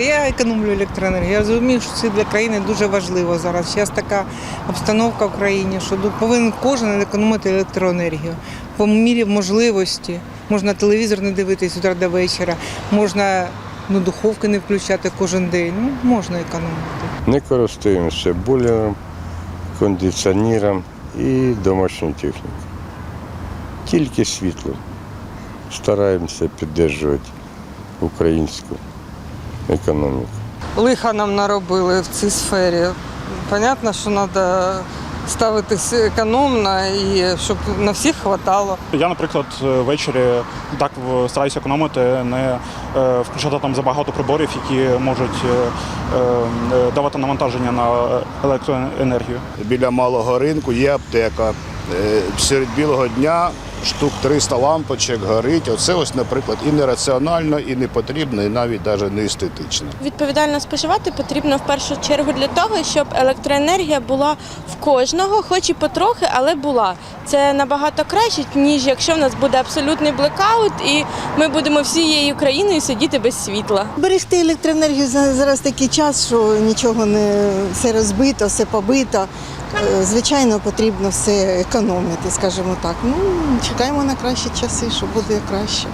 Я економлю електроенергію. Я розумію, що це для країни дуже важливо зараз. Зараз така обстановка в країні, що повинен кожен економити електроенергію по мірі можливості. Можна телевізор не дивитись утра до вечора, можна ну, духовки не включати кожен день. Ну, можна економити. Не користуємося бойлером, кондиціонером і домашньою технікою. Тільки світло. Стараємося підтримувати українську економіку. лиха нам наробили в цій сфері. Понятно, що треба ставитись економно і щоб на всіх вистачало. Я, наприклад, ввечері так стараюся економити, не е, включати там забагато приборів, які можуть е, е, давати навантаження на електроенергію. біля малого ринку є аптека. Серед білого дня штук 300 лампочок горить. Оце ось, наприклад, і нераціонально, і не потрібно, і навіть навіть не естетично. Відповідально споживати потрібно в першу чергу для того, щоб електроенергія була в кожного, хоч і потрохи, але була. Це набагато краще, ніж якщо в нас буде абсолютний блекаут, і ми будемо всією країною сидіти без світла. Берегти електроенергію за- зараз такий час, що нічого не все розбито, все побито. Е, Звичайно, потрібно все економити, скажімо так. Ну, чекаємо на кращі часи, що буде краще.